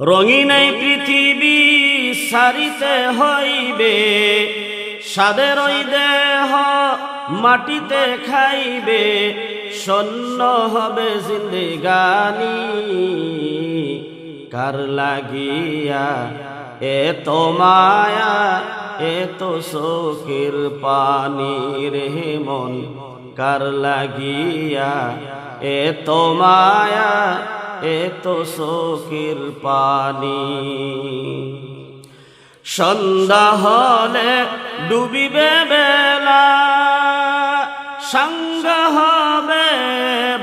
রঙিন পৃথিবী সারিতে হইবে সাদের দেহ মাটিতে খাইবে শূন্য হবে জিন্দেগানি। কার লাগিয়া এত মায়া এত শোকের পানি রে মন কার লাগিয়া এত মায়া এত শোকের পানি। সন্ধ্যা হলে ডুবিবে বেলা, সঙ্গ হবে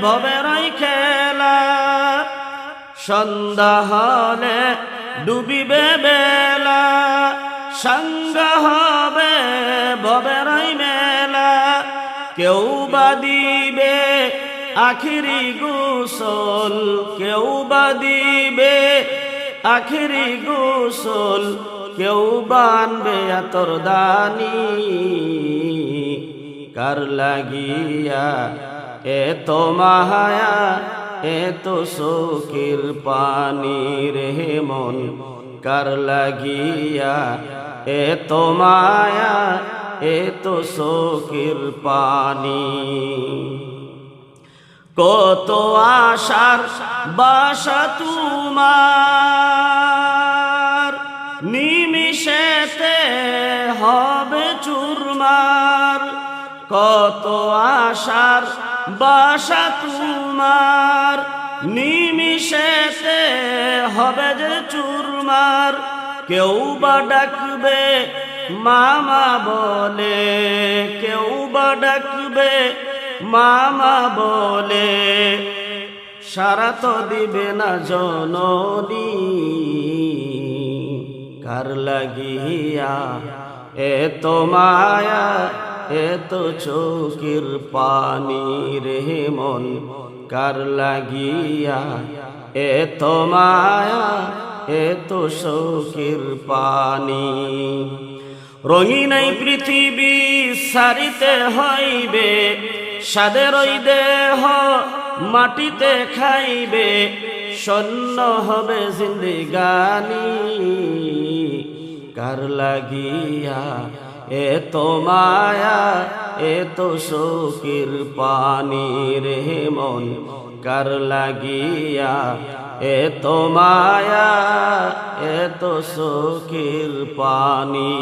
ভবেরই খেলা। সন্ধ্যা হলে ডুবিবে বেলা, সঙ্গ হবে ভবেরই মেলা। কেউ বা দিবে আখিরি গোসল কেউ বা দিবে? আখিরি গোসল কেউ বানবে আতর দানি? কার লাগিয়া এত মাহায়া, এত শোকের পানি রে মন কার লাগিয়া এত মায়া, এত শোকের পানি? কত আশার বাসা তোমার। নিমিশেতে হবে চুরমার। কত আশার বাসা তোমার। নিমিশেতে হবে যে চুরমার। কেউ বা ডাকবে, মামা বলে। কেউ বা ডাকবে মামা বলে, সারা তো দিবে না জননী। কার লাগিয়া এত মায়া এত চোখের পানি রে মন। কার লাগিয়া এত মায়া এত শোকের পানি। রঙিন এই পৃথিবী সারিতে হইবে সাদের ওই দেহ মাটিতে খাইবে শূন্য হবে জিন্দিগানি। কার লাগিয়া এ এত মায়া এত শোকের পানি রে মন। কার লাগিয়া এত মায়া এত শোকের পানি।